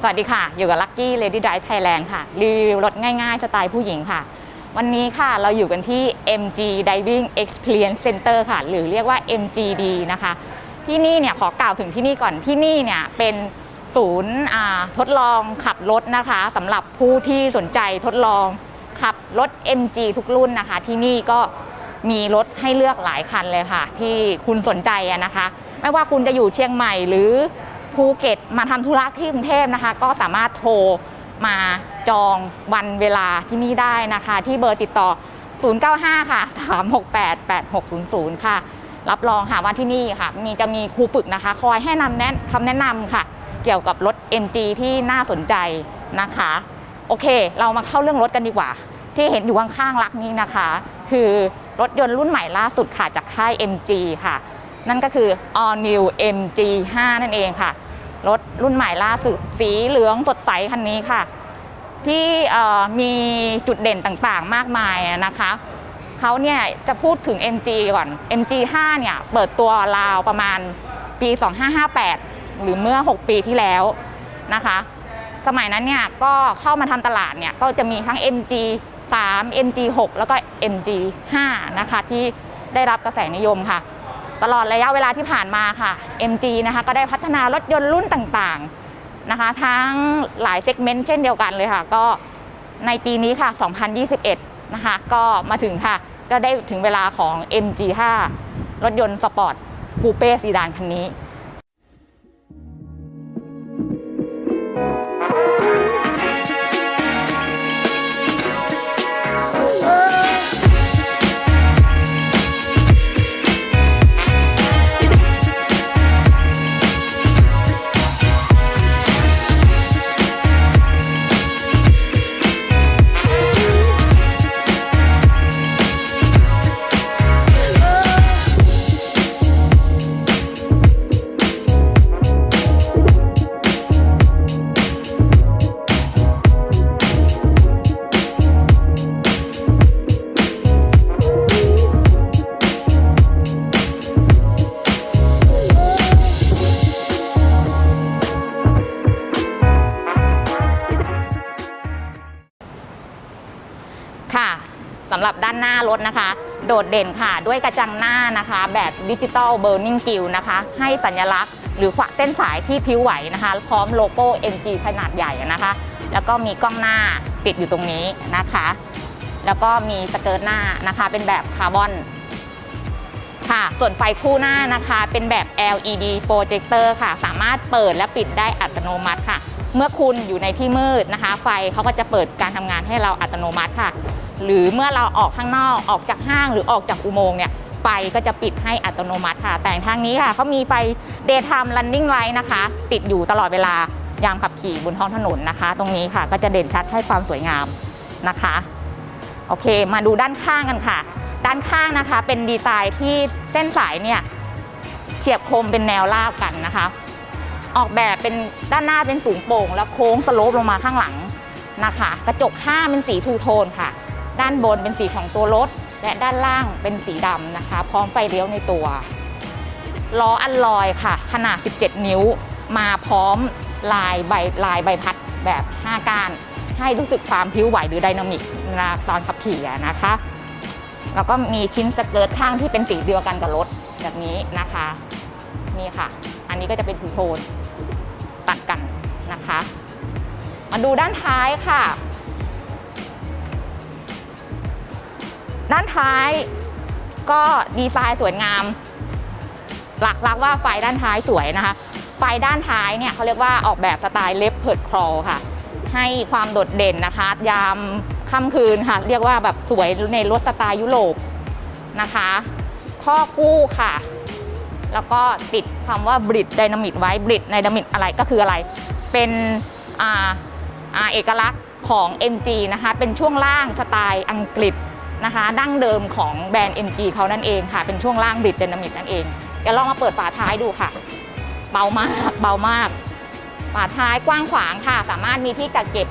สวัสดีค่ะ อยู่กับลักกี้เลดี้ไดร์ฟ Thailand ค่ะ รีวิวรถง่ายๆ สไตล์ผู้หญิงค่ะ วันนี้ค่ะเราอยู่กันที่ MG Diving Experience Center ค่ะ หรือเรียกว่า MGD นะคะ ที่นี่เนี่ยขอกล่าวถึงที่นี่ก่อนที่นี่เนี่ยเป็นศูนย์ทดลองขับรถนะคะสำหรับผู้ที่สนใจทดลองขับรถ MG ทุกรุ่นนะคะ ที่นี่ก็มีรถให้เลือกหลายคันเลยค่ะ ที่คุณสนใจนะคะ ไม่ว่าคุณจะอยู่เชียงใหม่หรือภูเก็ตมาทำธุระที่กรุงเทพนะคะ ก็สามารถโทรมาจองวันเวลาที่นี่ได้นะคะ ที่เบอร์ติดต่อ 095 ค่ะ 368 8600 ค่ะ รับรองค่ะว่าที่นี่ค่ะ มีจะมีครูฝึกนะคะ คอยให้นำแนะคำแนะนำค่ะ เกี่ยวกับรถ MG ที่น่าสนใจนะคะ โอเค เรามาเข้าเรื่องรถกันดีกว่า ที่เห็นอยู่ข้างๆลักนี้นะคะ คือรถยนต์รุ่นใหม่ล่าสุดค่ะจากค่าย MG ค่ะ นั่นก็คือ All New MG 5 นั่นเองค่ะ รถรุ่นใหม่ล่าสุดสีเหลืองสดใสคันนี้ค่ะ ที่มีจุดเด่นต่างๆ มากมายนะคะเขาเนี่ยจะพูดถึง MG ก่อน MG 5 เนี่ยเปิดตัวราวประมาณปี 2558 หรือเมื่อ 6 ปีที่แล้วนะคะ สมัยนั้นเนี่ยก็เข้ามาทำตลาดเนี่ยก็จะมีทั้ง MG 3 MG 6แล้วก็ MG 5นะคะที่ได้รับกระแสนิยมค่ะ ตลอดระยะเวลาที่ผ่านมาค่ะ MG นะคะก็ได้พัฒนารถยนต์รุ่นต่างๆนะคะ ทั้งหลายเซกเมนต์เช่นเดียวกันเลยค่ะ ก็ในปีนี้ค่ะ 2021 นะคะ ก็มาถึงค่ะ ก็ได้ถึงเวลาของ MG5 รถยนต์สปอร์ตคูเป้ซีดานคันนี้ สำหรับด้านหน้ารถนะคะ โดดเด่นค่ะด้วยกระจังหน้านะคะ แบบดิจิตอลเบ r ร์นิงกิลนะคะ ให้สัญลักษณ์หรือขวะเส้นสายที่พิ้วไหวนะคะ พร้อมโลโก้ MG ขนาดใหญ่นะคะ แล้วก็มีกล้องหน้าติดอยู่ตรงนี้นะคะ แล้วก็มีสเกิร์ตหน้านะคะ เป็นแบบคาร์บอนค่ะส่วนไฟคู่หน้านะคะเป็นแบบ LED โปรเจคเตอร์ค่ะ สามารถเปิดและปิดได้อัตโนมัติค่ะ เมื่อคุณอยู่ในที่มืดนะคะ ไฟเขาก็จะเปิดการทำงานให้เราอัตโนมัติค่ะ หรือเมื่อเราออกข้างนอกออกจากห้างหรือออกจากอุโมงค์เนี่ยไฟก็จะปิดให้อัตโนมัติค่ะ แต่ทางนี้ค่ะเขามีไฟ daytime running light นะคะ ติดอยู่ตลอดเวลายามขับขี่บนท้องถนนนะคะ ตรงนี้ค่ะก็จะเด่นชัดให้ความสวยงามนะคะโอเค มาดูด้านข้างกันค่ะ ด้านข้างนะคะ เป็นดีไซน์ที่เส้นสายเนี่ยเฉียบคมเป็นแนวราบกันนะคะ ออกแบบเป็นด้านหน้าเป็นสูงโปร่ง แล้วโค้งสโลปลงมาข้างหลังนะคะ กระจกข้างเป็นสีทูโทนค่ะ ด้านบนเป็นสีของตัวรถ และด้านล่างเป็นสีดำนะคะ พร้อมไฟเลี้ยวในตัวล้ออัลลอยค่ะ ขนาด 17 นิ้ว มาพร้อมลายใบลายใบพัดแบบ 5 ก้าน ให้รู้สึกความพิ้วไหวหรือไดนามิกนะตอนขับขี่นะคะ แล้วก็มีชิ้นสเกิร์ตข้างที่เป็นสีเดียวกันกับรถแบบนี้นะคะ นี่ค่ะ อันนี้ก็จะเป็นทูโทนตัดกันนะคะ มาดูด้านท้ายค่ะ ด้านท้ายก็ดีไซน์สวยงาม หลักลักว่าไฟด้านท้ายสวยนะคะ ไฟด้านท้ายเนี่ยเขาเรียกว่าออกแบบสไตล์เลฟเพิร์ดคลอค่ะ ให้ความโดดเด่นนะคะ ยามค่ำคืนค่ะ เรียกว่าแบบสวยในรถสไตล์ยุโรปนะคะข้อคู่ค่ะ แล้วก็ติดคำว่าบริดไดนามิกไว้บริดไดนามิกอะไรก็คืออะไร เป็นอาอาเอกลักษณ์ของ MG นะคะ เป็นช่วงล่างสไตล์อังกฤษ นะคะ ดั้งเดิมของแบรนด์ MG เขานั่นเองค่ะ เป็นช่วงล่างบิดไดนามิกนั่นเอง เดี๋ยวลองมาเปิดฝาท้ายดูค่ะ เบามาก เบามาก ฝาท้ายกว้างขวางค่ะ สามารถมีที่กักเก็บ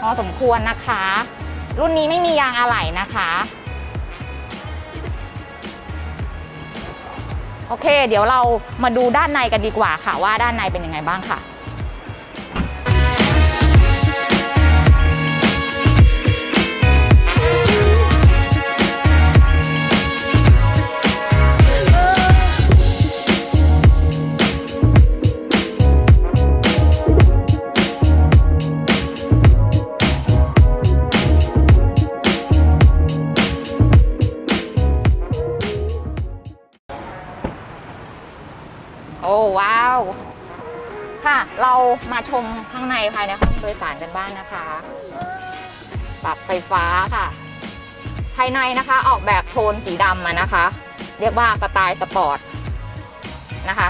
พอสมควรนะคะ รุ่นนี้ไม่มียางอะไหล่นะคะ โอเค เดี๋ยวเรามาดูด้านในกันดีกว่าค่ะ ว่าด้านในเป็นยังไงบ้างค่ะ โอ้ว้าว ค่ะ เรามาชมข้างในภายในห้องโดยสารกันบ้างนะคะ ปรับไฟฟ้าค่ะ ภายในนะคะออกแบบโทนสีดำอะนะคะ เรียกว่าสไตล์สปอร์ตนะคะ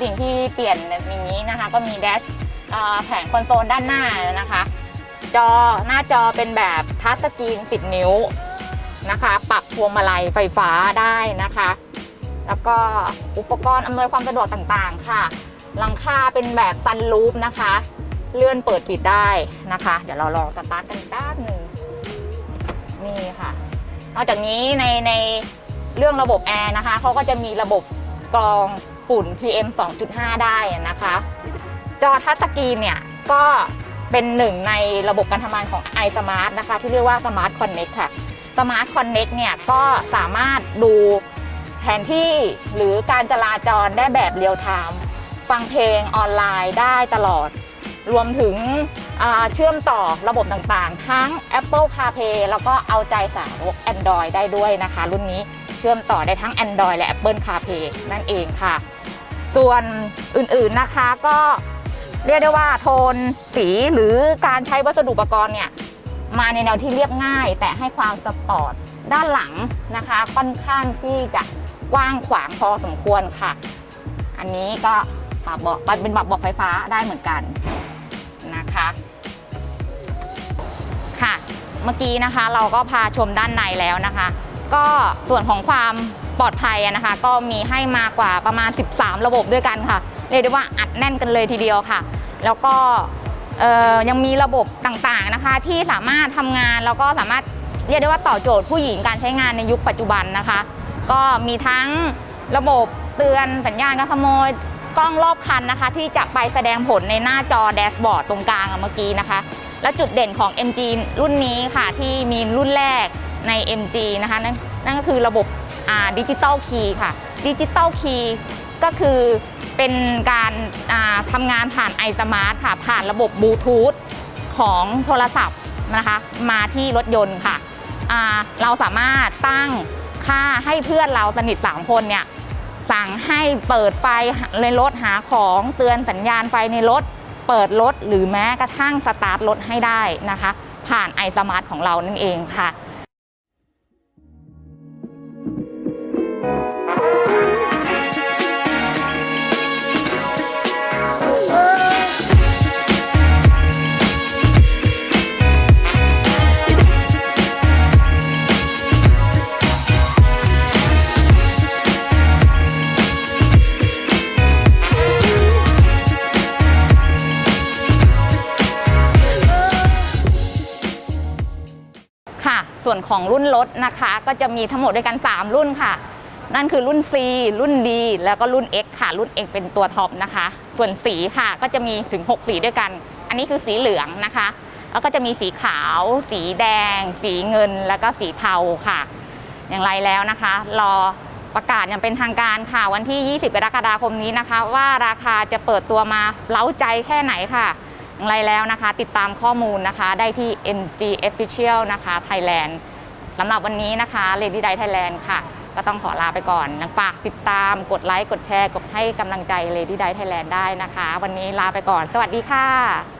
สิ่งที่เปลี่ยนในนี้นะคะ ก็มีแดชแผงคอนโซลด้านหน้านะคะ จอหน้าจอเป็นแบบทัชสกรีน10 นิ้วนะคะ ปรับพวงมาลัยไฟฟ้าได้นะคะ แล้วก็อุปกรณ์อำนวยความสะดวกต่างๆ ค่ะ หลังคาเป็นแบบซันรูฟนะคะ เลื่อนเปิดปิดได้นะคะ เดี๋ยวเราลองสตาร์ทกันแป๊บหนึ่งนี่ค่ะ นอกจากนี้ในในเรื่องระบบแอร์นะคะเขาก็จะมีระบบกรองฝุ่น PM 2.5 ได้นะคะ จอทัชสกรีนเนี่ย ก็เป็นหนึ่งในระบบการทำงานของ iSmart นะคะ ที่เรียกว่า Smart Connect ค่ะ Smart Connect เนี่ย ก็สามารถดู แผนที่หรือการจราจรได้แบบเรียลไทม์ฟังเพลงออนไลน์ได้ตลอด รวมถึงเชื่อมต่อระบบต่างๆ ทั้ง Apple CarPlay แล้วก็เอาใจสาวก Android ได้ด้วยนะคะ รุ่นนี้เชื่อมต่อได้ทั้ง Android และ Apple CarPlay นั่นเองค่ะ ส่วนอื่นๆนะคะก็เรียกได้ว่าโทนสีหรือการใช้วัสดุอุปกรณ์เนี่ยมาในแนวที่เรียบง่าย แต่ให้ความสปอร์ตด้านหลังนะคะ ค่อนข้างที่จะ กว้างขวางพอสมควรค่ะ อันนี้ก็ปรับเบาะเป็นแบบเบาะไฟฟ้าได้เหมือนกันนะคะค่ะ เมื่อกี้นะคะเราก็พาชมด้านในแล้วนะคะ ก็ส่วนของความปลอดภัยนะคะ ก็มีให้มากว่าประมาณ 13 ระบบด้วยกันค่ะ เรียกได้ว่าอัดแน่นกันเลยทีเดียวค่ะ แล้วก็ยังมีระบบต่างๆนะคะ ที่สามารถทำงานแล้วก็สามารถเรียกได้ว่าตอบโจทย์ผู้หญิงการใช้งานในยุคปัจจุบันนะคะ ก็มีทั้งระบบเตือนสัญญาณการขโมยกล้องรอบคันนะคะ ที่จะไปแสดงผลในหน้าจอแดชบอร์ดตรงกลางเมื่อกี้นะคะ และจุดเด่นของ MG รุ่นนี้ค่ะที่มีรุ่นแรกใน MG นะคะ นั่นนั่นก็คือระบบดิจิตอลคีย์ค่ะดิจิตอลคีย์ก็คือเป็นการาทำงานผ่าน iSmart ค่ะ ผ่านระบบบลูทูธของโทรศัพท์นะคะ มาที่รถยนต์ค่ะ เราสามารถตั้ง ค่าให้เพื่อนเราสนิท3คนเนี่ยสั่งให้เปิดไฟในรถหาของเตือนสัญญาณไฟในรถ เปิดรถหรือแม้กระทั่งสตาร์ทรถให้ได้นะคะ ผ่านไอสมาร์ทของเรานั่นเองค่ะ ค่ะ ส่วนของรุ่นรถนะคะ ก็จะมีทั้งหมดด้วยกัน 3 รุ่นค่ะ นั่นคือรุ่น C รุ่น D แล้วก็รุ่น X ค่ะ รุ่น X เป็นตัวท็อปนะคะ ส่วนสีค่ะก็จะมีถึง 6 สีด้วยกัน อันนี้คือสีเหลืองนะคะ แล้วก็จะมีสีขาว สีแดง สีเงิน แล้วก็สีเทาค่ะ อย่างไรแล้วนะคะ รอประกาศอย่างเป็นทางการค่ะ วันที่ 20 กรกฎาคมนี้นะคะ ว่าราคาจะเปิดตัวมาเล้าใจแค่ไหนค่ะ อย่างไรแล้วนะคะ ติดตามข้อมูลนะคะ ได้ที่ ng Official นะคะ Thailand สำหรับวันนี้นะคะ Lady day Thailand ค่ะ ก็ต้องขอลาไปก่อน ฝากติดตามกดไลค์ กดแชร์ กดให้กำลังใจ Lady day Thailand ได้นะคะ วันนี้ลาไปก่อน สวัสดีค่ะ